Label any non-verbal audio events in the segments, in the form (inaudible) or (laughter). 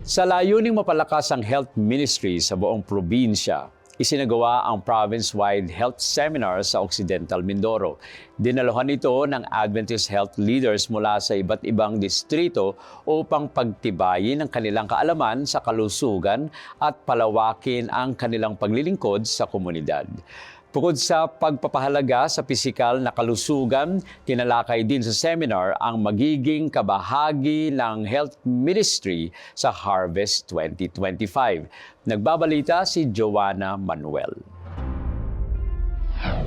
Sa layuning mapalakas ang health ministry sa buong probinsya, isinagawa ang province-wide health seminar sa Occidental Mindoro. Dinaluhan ito ng Adventist health leaders mula sa iba't ibang distrito upang pagtibayin ang kanilang kaalaman sa kalusugan at palawakin ang kanilang paglilingkod sa komunidad. Bukod sa pagpapahalaga sa pisikal na kalusugan, tinalakay din sa seminar ang magiging kabahagi ng health ministry sa Harvest 2025. Nagbabalita si Joanna Manuel.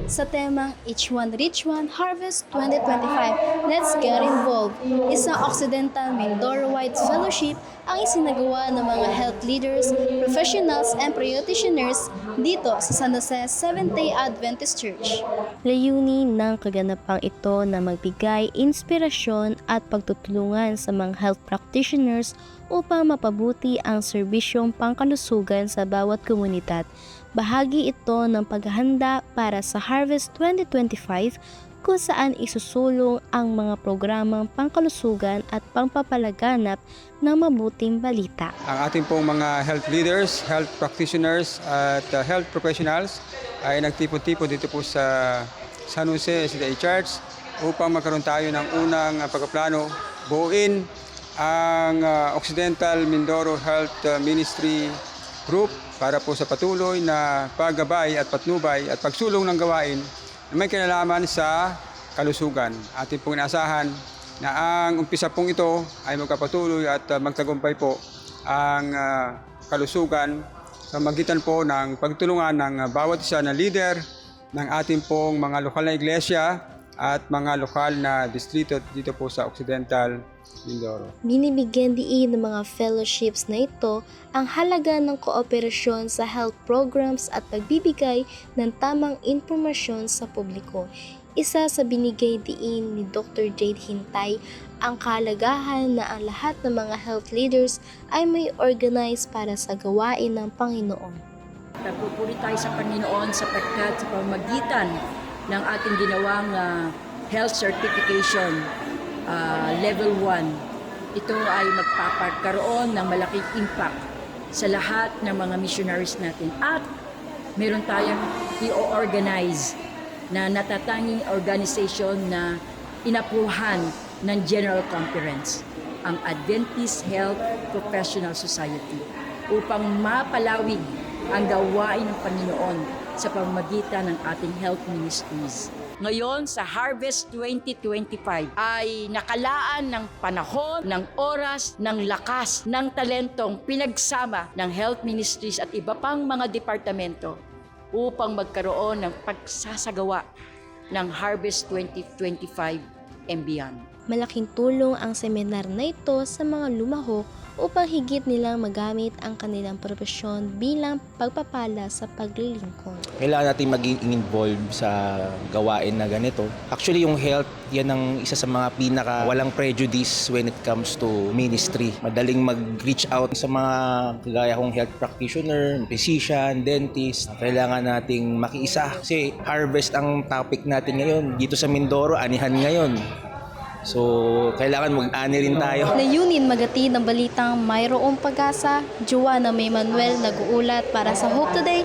Sa temang Each One Reach One Harvest 2025, Let's Get Involved, isang Occidental Mindoro-wide fellowship ang isinagawa ng mga health leaders, professionals, and practitioners dito sa San Jose Seventh-day Adventist Church. Layunin ng kaganapang ito na magbigay inspirasyon at pagtutulungan sa mga health practitioners upang mapabuti ang serbisyong pangkalusugan sa bawat komunidad. Bahagi ito ng paghahanda para sa Harvest 2025 kung saan isusulong ang mga programang pangkalusugan at pangpapalaganap ng mabuting balita. Ang ating pong mga health leaders, health practitioners at uh, health professionals ay nagtipon-tipon dito po sa San Jose SDA Church upang magkaroon tayo ng unang uh, pagkaplano buuin ang uh, Occidental Mindoro Health Ministry Group para po sa patuloy na paggabay at patnubay at pagsulong ng gawain na may kinalaman sa kalusugan. Ating pong inaasahan na ang umpisa pong ito ay magkapatuloy at uh, magtagumpay po ang uh, kalusugan sa magitan po ng pagtulungan ng uh, bawat isa na leader ng ating pong mga lokal na iglesia at mga lokal na distrito dito po sa Occidental Mindoro. Binibigyan diin ng mga fellowships na ito ang halaga ng kooperasyon sa health programs at pagbibigay ng tamang impormasyon sa publiko. Isa sa binigay diin ni Dr. Jade Hintay ang kahalagahan na ang lahat ng mga health leaders ay may organize para sa gawain ng Panginoon. Nagpupuri tayo sa Panginoon sapagkat sa pamamagitan ng ating ginawang ah, health certification ah, level 1, ito ay magpapagkaroon ng malaking impact sa lahat ng mga missionaries natin. At meron tayong i-organize na natatanging organization na inapruhan ng General Conference, ang Adventist Health Professional Society, upang mapalawig ang gawain ng Panginoon sa pamamagitan ng ating health ministries. Ngayon sa Harvest 2025 ay nakalaan ng panahon, ng oras, ng lakas, ng talentong pinagsama ng health ministries at iba pang mga departamento upang magkaroon ng pagsasagawa ng Harvest 2025 and beyond. Malaking tulong ang seminar na ito sa mga lumahok upang higit nilang magamit ang kanilang profesyon bilang pagpapala sa paglilingkod. kailangan natin maging involved sa gawain na ganito. Actually, yung health, yan ang isa sa mga pinaka walang prejudice when it comes to ministry. Madaling mag-reach out sa mga kagaya kong health practitioner, physician, dentist. Kailangan nating makiisa kasi harvest ang topic natin ngayon. Dito sa Mindoro, anihan ngayon. So, kailangan mag-ani rin tayo. (laughs) Layunin magati ng balitang mayroong pag-asa, Joanna May Manuel nag-uulat para sa Hope Today